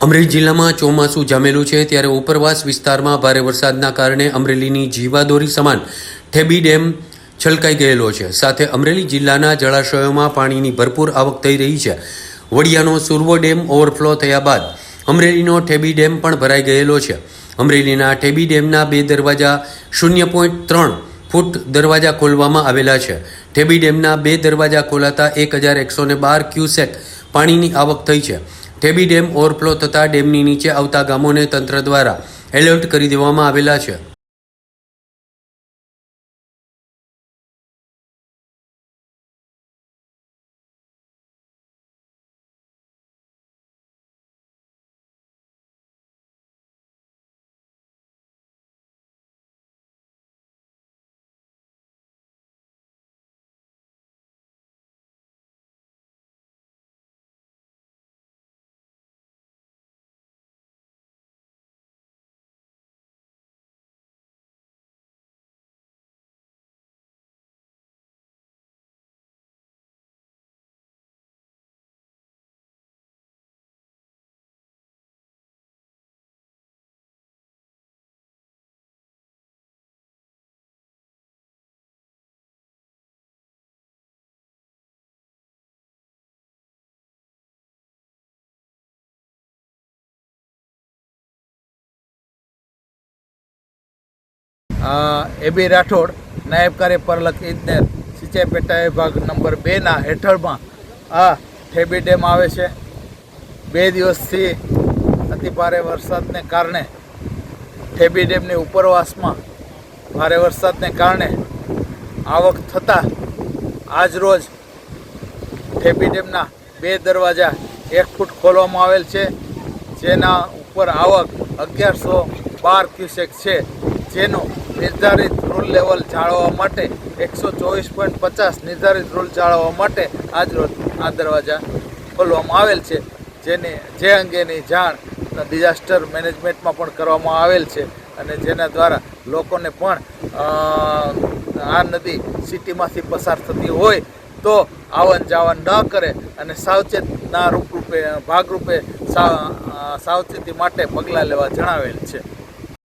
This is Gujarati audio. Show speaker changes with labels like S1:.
S1: અમરેલી જિલ્લામાં ચોમાસું જામેલું છે ત્યારે ઉપરવાસ વિસ્તારમાં ભારે વરસાદના કારણે અમરેલીની જીવાદોરી સમાન ઠેબી ડેમ છલકાઈ ગયેલો છે. સાથે અમરેલી જિલ્લાના જળાશયોમાં પાણીની ભરપૂર આવક થઈ રહી છે. વડિયાનો સુરવો ડેમ ઓવરફ્લો થયા બાદ અમરેલીનો ઠેબી ડેમ પણ ભરાઈ ગયેલો છે. અમરેલીના ઠેબી ડેમના બે દરવાજા શૂન્ય પોઈન્ટ ત્રણ ફૂટ દરવાજા ખોલવામાં આવેલા છે. ઠેબી ડેમના બે દરવાજા ખોલાતા એક હજાર એકસો ને બાર ક્યુસેક પાણીની આવક થઈ છે. ઠેબી ડેમ ઓવરફ્લો થતાં ડેમની નીચે આવતા ગામોને તંત્ર દ્વારા એલર્ટ કરી દેવામાં આવેલા છે.
S2: એબી રાઠોડ, નાયબ કાર્યપાલક ઇજનેર સિંચાઈ પેટા વિભાગ નંબર બેના હેઠળમાં આ ઠેબી ડેમ આવે છે. બે દિવસથી અતિ ભારે વરસાદને કારણે ઠેબી ડેમની ઉપરવાસમાં ભારે વરસાદને કારણે આવક થતાં આજરોજ ઠેબી ડેમના બે દરવાજા એક ફૂટ ખોલવામાં આવેલ છે. જેના ઉપર આવક અગિયારસો બાર ક્યુસેક છે. જેનું નિર્ધારિત રૂલ લેવલ જાળવવા માટે એકસો ચોવીસ પોઈન્ટ પચાસ નિર્ધારિત રૂલ જાળવવા માટે આજરોજ આ દરવાજા ખોલવામાં આવેલ છે. જેની, જે અંગેની જાણ ડિઝાસ્ટર મેનેજમેન્ટમાં પણ કરવામાં આવેલ છે અને જેના દ્વારા લોકોને પણ આ નદી સિટીમાંથી પસાર થતી હોય તો આવન જાવન ન કરે અને સાવચેતના રૂપરૂપે ભાગરૂપે સાવચેતી માટે પગલાં લેવા જણાવેલ છે.